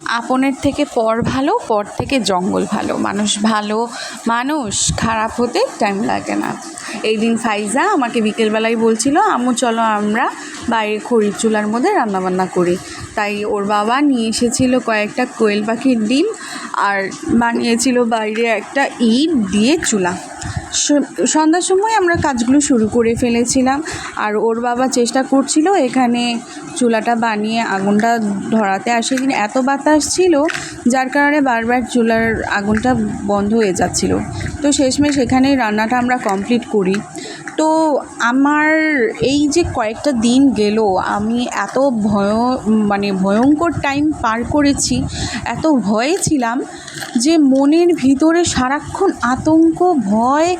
আপনের থেকে পর ভালো, পর থেকে জঙ্গল ভালো। মানুষ ভালো মানুষ, খারাপ হতে টাইম লাগে না। এই দিন ফাইজা আমাকে বিকেলবেলায় বলছিল আমু চলো আমরা বাইরে খড়ির চুলার মধ্যে রান্নাবান্না করি। তাই ওর বাবা নিয়ে এসেছিল কয়েকটা কোয়েল পাখির ডিম আর বানিয়েছিল বাইরে একটা ইট দিয়ে চুলা। সন্ধ্যার সময় আমরা কাজগুলো শুরু করে ফেলেছিলাম আর ওর বাবা চেষ্টা করছিল এখানে চুলাটা বানিয়ে আগুনটা ধরাতে। আর সেদিন এত বাতাস ছিল যার কারণে বারবার চুলার আগুনটা বন্ধ হয়ে যাচ্ছিল। তো শেষমেশ এখানেই রান্নাটা আমরা কমপ্লিট করি। তো আমার এই যে কয়েকটা দিন গেল, আমি এত ভয় মানে ভয়ঙ্কর টাইম পার করেছি, এত ভয়ে ছিলাম যে মনের ভিতরে সারাক্ষণ আতঙ্ক, ভয়,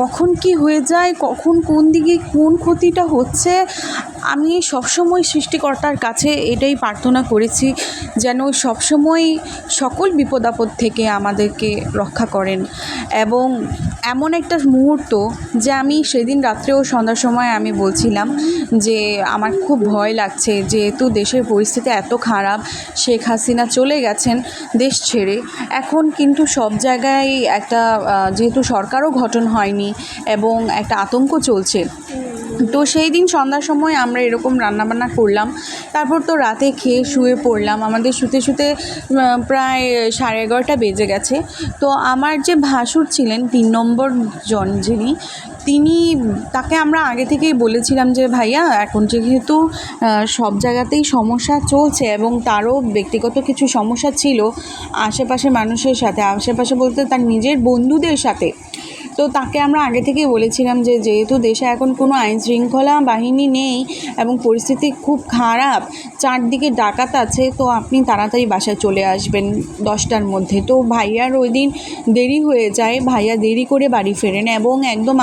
কখন কি হয়ে যায়, কখন কোন দিকে কোন ক্ষতিটা হচ্ছে আমি সবসময় সৃষ্টিকর্তার কাছে এটাই প্রার্থনা করেছি যেন সবসময় সকল বিপদ আপদ থেকে আমাদেরকে রক্ষা করেন। এবং এমন একটা মুহূর্ত যে আমি সেদিন রাত্রেও সন্ধ্যার সময় আমি বলছিলাম যে আমার খুব ভয় লাগছে, যেহেতু দেশের পরিস্থিতি এত খারাপ, শেখ হাসিনা চলে গেছেন দেশ ছেড়ে। এখন কিন্তু সব জায়গায় একটা যেহেতু সরকারও গঠন হয়নি এবং একটা আতঙ্ক চলছে তো সেই দিন সন্ধ্যার সময় আমরা এরকম রান্নাবান্না করলাম। তারপর তো রাতে খেয়ে শুয়ে পড়লাম। আমাদের শুতে শুতে প্রায় সাড়ে এগারোটা বেজে গেছে। তো আমার যে ভাসুর ছিলেন, তিন নম্বর জন যিনি, তিনি তাকে আমরা আগে থেকেই বলেছিলাম যে, ভাইয়া, এখন যেহেতু সব জায়গাতেই সমস্যা চলছে এবং তারও ব্যক্তিগত কিছু সমস্যা ছিল আশেপাশে মানুষের সাথে, আশেপাশে বলতে তার নিজের বন্ধুদের সাথে তো তাকে আমরা আগে থেকেই বলেছিলাম যে যেহেতু দেশে এখন কোনো আইন শৃঙ্খলা বাহিনী নেই এবং পরিস্থিতি খুব খারাপ, চারদিকে ডাকাত আছে, তো আপনি তাড়াতাড়ি বাসায় চলে আসবেন দশটার মধ্যে। তো ভাইয়ার ওই দিন দেরি হয়ে যায়, ভাইয়া দেরি করে বাড়ি ফেরেন এবং একদম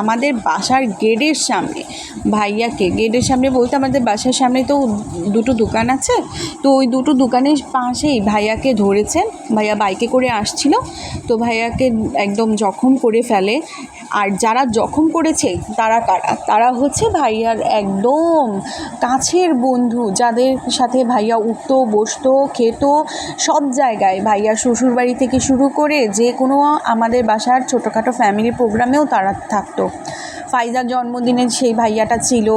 আমাদের বাসার গেটের সামনে, ভাইয়াকে গেটের সামনে বলতে আমাদের বাসার সামনে তো দুটো দোকান আছে, তো ওই দুটো দোকানের পাশেই ভাইয়াকে ধরেছে ভাইয়া বাইকে করে আসছিল, তো ভাইয়াকে একদম জখম করে ফেলে আর যারা জখম করেছে, তারা কারা? তারা হচ্ছে ভাইয়ার একদম কাছের বন্ধু, যাদের সাথে ভাইয়া উঠত, বসতো, খেত, সব জায়গায়। ভাইয়া শ্বশুরবাড়ি থেকে শুরু করে যে কোনো আমাদের বাসার ছোটোখাটো ফ্যামিলি প্রোগ্রামেও তারা থাকতো। ফাইজার জন্মদিনে সেই ভাইয়াটা ছিল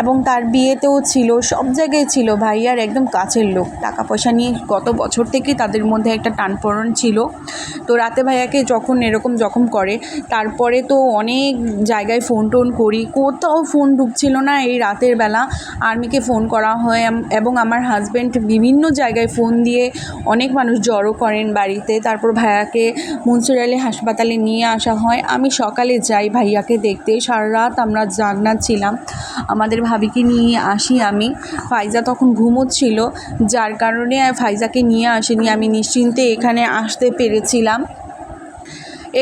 এবং তার বিয়েতেও ছিল, সব জায়গায় ছিল। ভাইয়ার একদম কাছের লোক। টাকা পয়সা নিয়ে গত বছর থেকে তাদের মধ্যে একটা টানপড়ন ছিল। তো রাতে ভাইয়াকে যখন এরকম জখম করে, তারপরে তো অনেক জায়গায় ফোন টোন করি। কোথাও ফোন ঢুকছিল না এই রাতের বেলা। আর্মিকে ফোন করা হয় এবং আমার হাজব্যান্ড বিভিন্ন জায়গায় ফোন দিয়ে অনেক মানুষ জড়ো করেন বাড়িতে। তারপর ভাইয়াকে মনসুর আলী হাসপাতালে নিয়ে আসা হয়। আমি সকালে যাই ভাইয়াকে দেখতে। সারা রাত আমরা জাগনা ছিলাম। আমাদের ভাবিকে নিয়ে আসি আমি। ফাইজা তখন ঘুমোচ্ছিল, যার কারণে ফাইজাকে নিয়ে আসেনি। আমি নিশ্চিন্তে এখানে আসতে পেরেছিলাম।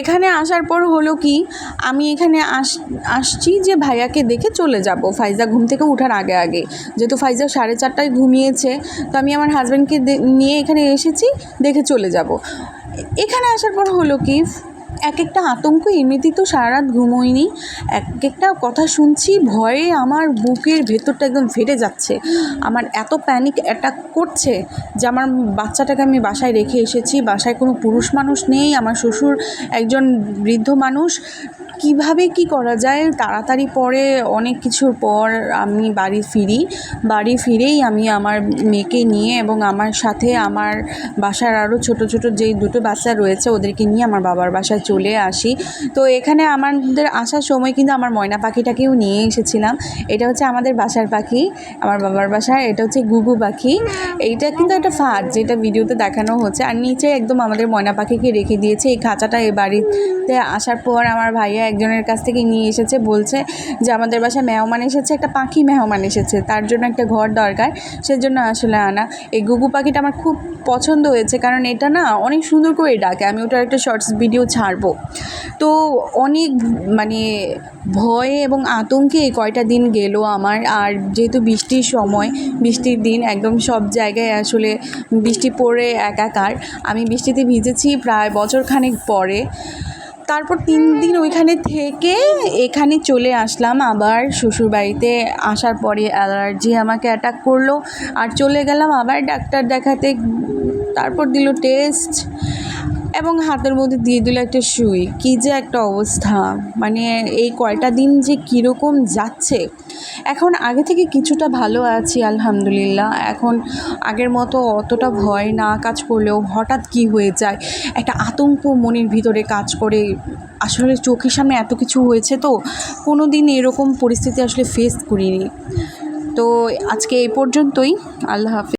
এখানে আসার পর হলো কি, আমি এখানে আস, আসছি যে ভাইয়াকে দেখে চলে যাব। ফাইজা ঘুম থেকে ওঠার আগে আগে। যেহেতু ফাইজা সাড়ে চারটায় ঘুমিয়েছে, তো আমি আমার হাজব্যান্ডকে নিয়ে এখানে এসেছি, দেখে চলে যাব। এখানে আসার পর হলো কি এক একটা আতঙ্ক এমনিতেই তো সারা রাত ঘুমোইনি। এক একটা কথা শুনছি, ভয়ে আমার বুকের ভেতরটা একদম ফেটে যাচ্ছে। আমার এত প্যানিক অ্যাটাক করছে যে আমার বাচ্চাটাকে আমি বাসায় রেখে এসেছি। বাসায় কোনো পুরুষ মানুষ নেই, আমার শ্বশুর একজন বৃদ্ধ মানুষ। কীভাবে কি করা যায়? তাড়াতাড়ি পরে অনেক কিছুর পর আমি বাড়ি ফিরি। বাড়ি ফিরেই আমি আমার মেয়েকে নিয়ে এবং আমার সাথে আমার বাসার আরও ছোট ছোট যেই দুটো বাচ্চা রয়েছে, ওদেরকে নিয়ে আমার বাবার বাসায় চলে আসি। তো এখানে আমাদের আসার সময় কিন্তু আমার ময়না পাখিটাকেও নিয়ে এসেছিলাম। এটা হচ্ছে আমাদের বাসার পাখি, আমার বাবার বাসায় এটা হচ্ছে গুগু পাখি। এইটা কিন্তু একটা ফাঁদ, যেটা ভিডিওতে দেখানো হচ্ছে। আর নিচে একদম আমাদের ময়না পাখিকে রেখে দিয়েছে। এই খাঁচাটা এই বাড়িতে আসার পর আমার ভাইয়া একজনের কাছ থেকে নিয়ে এসেছে, বলছে যে আমাদের বাসায় মেহমান এসেছে, একটা পাখি মেহমান এসেছে, তার জন্য একটা ঘর দরকার, সেজন্য আসলে আনা। এই গুগু পাখিটা আমার খুব পছন্দ হয়েছে, কারণ এটা না অনেক সুন্দর করে ডাকে, আমি ওটার একটা শর্টস ভিডিও ছাড়বো। তো অনেক মানে ভয়ে এবং আতঙ্কে এই কয়টা দিন গেল আমার, আর যেহেতু বৃষ্টির সময়, বৃষ্টির দিন একদম সব জায়গায় আসলে বৃষ্টি পড়ে একাকার, আমি বৃষ্টিতে ভিজেছি প্রায় বছরখানেক পরে। তারপর তিন দিন ওইখানে থেকে এখানে চলে আসলাম। আবার শ্বশুরবাড়িতে আসার পরে অ্যালার্জি আমাকে অ্যাটাক করল। আর চলে গেলাম আবার ডাক্তার দেখাতে। তারপর দিল টেস্ট এবং হাতের মধ্যে দিয়ে দিল একটা সুই। কী যে একটা অবস্থা। মানে এই কয়টা দিন যে কীরকম যাচ্ছে। এখন আগে থেকে কিছুটা ভালো আছি, আলহামদুলিল্লাহ। এখন আগের মতো অতটা ভয় না কাজ করলেও হঠাৎ কি হয়ে যায়? একটা আতঙ্ক মনের ভিতরে কাজ করে। আসলে চোখের সামনে এত কিছু হয়েছে তো কোনো দিন এরকম পরিস্থিতি আসলে ফেস করিনি। তো আজকে এই পর্যন্তই। আল্লাহ হাফিজ।